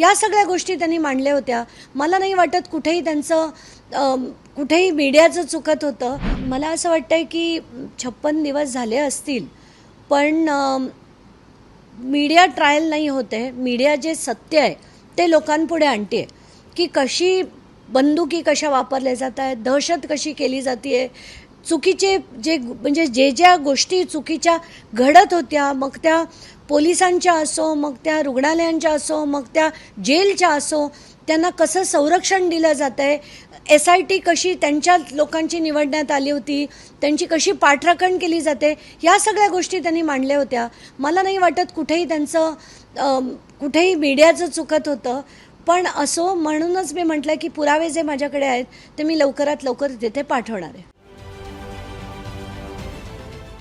या सगळ्या गोष्टी त्यांनी मांडल्या होत्या. मला नाही वाटत कुठेही त्यांचं कुठेही मीडियाचं चुकत होतं. मला असं वाटतंय की छप्पन दिवस झाले असतील पण मीडिया ट्रायल नाही होते मीडिया जे सत्य आहे ते लोकांपुढे आणते की कशी बंदुकी कशा वापरल्या जात आहेत दहशत कशी केली जाते चुकीचे जे म्हणजे जे ज्या गोष्टी चुकीच्या घडत होत्या मग त्या पोलिसांच्या असो मग त्या रुग्णालयांच्या असो मग त्या जेलच्या असो त्यांना कसं संरक्षण दिलं जातं आहे एस आय टी कशी त्यांच्या लोकांची निवडण्यात आली होती? त्यांची कशी पाठराखण केली जाते? या सगळ्या गोष्टी त्यांनी मांडल्या होत्या. मला नाही वाटत कुठेही त्यांचं कुठेही मीडियाचं चुकत होतं. पण असो म्हणूनच मी म्हटलं की पुरावे जे माझ्याकडे आहेत ते मी लवकरात लवकर तिथे पाठवणार आहे.